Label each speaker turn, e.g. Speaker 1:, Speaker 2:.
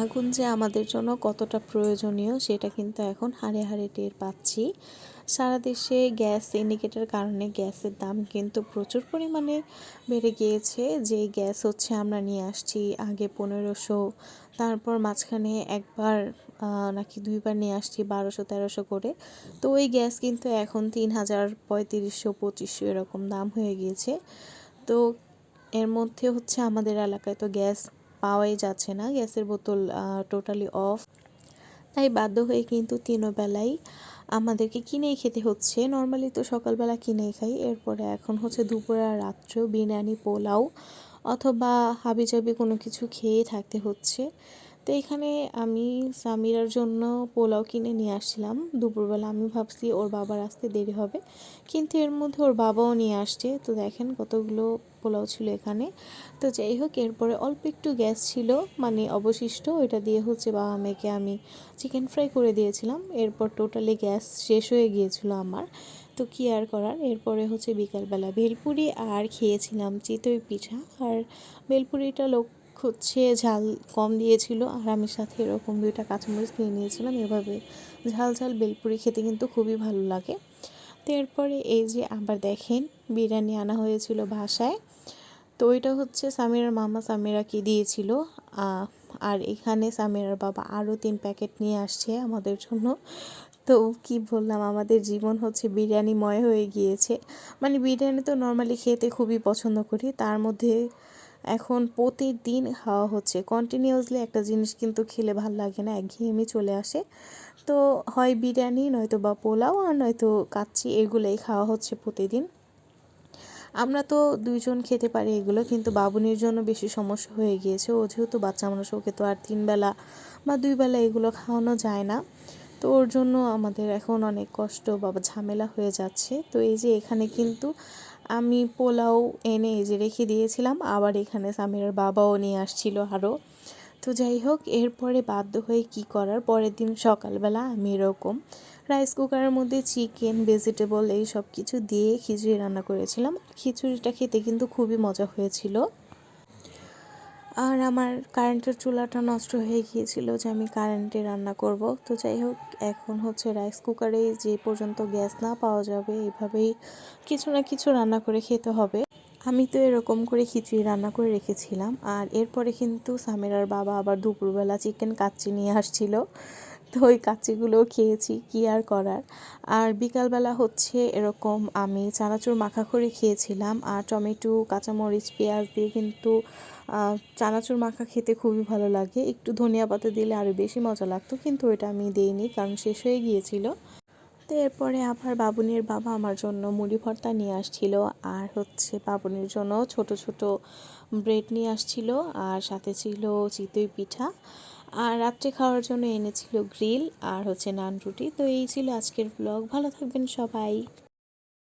Speaker 1: আগুন যে আমাদের জন্য কতটা প্রয়োজনীয়, সেটা কিন্তু এখন হাড়ে হাড়ে টের পাচ্ছি। সারা দেশে গ্যাস সিন্ডিকেটের কারণে গ্যাসের দাম কিন্তু প্রচুর পরিমাণে বেড়ে গিয়েছে। যে গ্যাস হচ্ছে আমরা নিয়ে আসছি আগে পনেরোশো, তারপর মাঝখানে একবার নাকি দুইবার নিয়ে আসছি বারোশো, তেরোশো করে। তো ওই গ্যাস কিন্তু এখন তিন হাজার, পঁয়ত্রিশশো, পঁচিশশো এরকম দাম হয়ে গিয়েছে। তো এর মধ্যে হচ্ছে আমাদের এলাকায় তো গ্যাস পাওয়াই যাচ্ছে না, গ্যাসের বোতল টোটালি অফ তাই বাধ্য হয়ে কিন্তু তিনও বেলাই আমাদেরকে কিনেই খেতে হচ্ছে। নর্মালি তো সকালবেলা কিনেই খাই, এরপরে এখন হচ্ছে দুপুরে আর রাত্রেও বিরিয়ানি, পোলাও অথবা হাবিজাবি কোনো কিছু খেয়ে থাকতে হচ্ছে। তো এখানে আমি সামিরার জন্য পোলাও কিনে নিয়ে আসছিলাম। দুপুরবেলা আমি ভাবছি ওর বাবার আসতে দেরি হবে, কিন্তু এর মধ্যে ওর বাবাও নিয়ে আসছে। তো দেখেন কতগুলো পোলাও ছিল এখানে। তো যাই হোক, এরপরে অল্প একটু গ্যাস ছিল মানে অবশিষ্ট। ওইটা দিয়ে হচ্ছে বাবা মেয়েকে আমি চিকেন ফ্রাই করে দিয়েছিলাম। এরপর টোটালি গ্যাস শেষ হয়ে গিয়েছিল আমার। তো কী আর করার? এরপরে হচ্ছে বিকালবেলা ভেলপুরি আর খেয়েছিলাম চিতই পিঠা। আর ভেলপুরিটা লোক হচ্ছে ঝাল কম দিয়েছিল আর আমি সাথে এরকম দুইটা কাঁচামরিচ নিয়ে নিয়েছিলাম। এভাবে ঝাল ঝাল বেলপুরি খেতে কিন্তু খুবই ভালো লাগে। তো এরপরে এই যে আবার দেখেন, বিরিয়ানি আনা হয়েছিল বাসায়। তো ওইটা হচ্ছে সামিরার মামা সামিরাকে দিয়েছিল। আর এখানে সামিরার বাবা আরও তিন প্যাকেট নিয়ে আসছে আমাদের জন্য। তো কি বললাম, আমাদের জীবন হচ্ছে বিরিয়ানিময় হয়ে গিয়েছে। মানে বিরিয়ানি তো নর্মালি খেতে খুবই পছন্দ করি, তার মধ্যে এখন প্রতিদিন খাওয়া হচ্ছে। কন্টিনিউয়াসলি একটা জিনিস কিন্তু খেলে ভালো লাগে না, একঘেয়েমি চলে আসে। তো হয় বিরিয়ানি, নয়তো বা পোলাও আর নয়তো কাচ্চি, এগুলোই খাওয়া হচ্ছে প্রতিদিন। আমরা তো দুইজন খেতে পারি এগুলো, কিন্তু বাবুনির জন্য বেশি সমস্যা হয়ে গিয়েছে। ও যেহেতু বাচ্চা মানুষ, ওকে তো আর তিন বেলা বা দুই বেলা এগুলো খাওয়ানো যায় না। তো ওর জন্য আমাদের এখন অনেক কষ্ট বা ঝামেলা হয়ে যাচ্ছে। তো এই যে এখানে কিন্তু আমি পোলাও এনে এই যে রেখে দিয়েছিলাম, আবার এখানে সামিরার বাবাও নিয়ে আসছিল আরও। তো যাই হোক, এরপরে বাধ্য হয়ে কি করার? পরের দিন সকালবেলা আমি এরকম রাইস কুকারের মধ্যে চিকেন ভেজিটেবল এই সব কিছু দিয়ে খিচুড়ি রান্না করেছিলাম। খিচুড়িটা খেতে কিন্তু খুবই মজা হয়েছিল। আর আমার কারেন্টের চুলাটা নষ্ট হয়ে গিয়েছিল যে আমি কারেন্টে রান্না করব। তো যাই হোক, এখন হচ্ছে রাইস কুকারে যে পর্যন্ত গ্যাস না পাওয়া যাবে, এভাবেই কিছু না কিছু রান্না করে খেতে হবে। আমি তো এরকম করে খিচুড়ি রান্না করে রেখেছিলাম। আর এরপরে কিন্তু সামেরার বাবা আবার দুপুরবেলা চিকেন কাচ্চি নিয়ে আসছিল। তো ওই কাচ্চিগুলোও খেয়েছি, কি আর করার। আর বিকালবেলা হচ্ছে এরকম আমি চানাচুর মাখা করে খেয়েছিলাম, আর টমেটো, কাঁচামরিচ, পেঁয়াজ দিয়ে কিন্তু চানাচুর মাখা খেতে খুবই ভালো লাগে। একটু ধনিয়া পাতা দিলে আরও বেশি মজা লাগতো, কিন্তু এটা আমি দিইনি কারণ শেষ হয়ে গিয়েছিল। তো এরপরে আবার বাবুনির বাবা আমার জন্য মুড়ি ভর্তা নিয়ে আসছিল, আর হচ্ছে বাবুনির জন্য ছোট ছোট ব্রেড নিয়ে আসছিল, আর সাথে ছিল চিতই পিঠা। আর রাত্রে খাওয়ার জন্য এনেছিল গ্রিল আর হচ্ছে নান রুটি। তো এই ছিল আজকের ব্লগ। ভালো থাকবেন সবাই।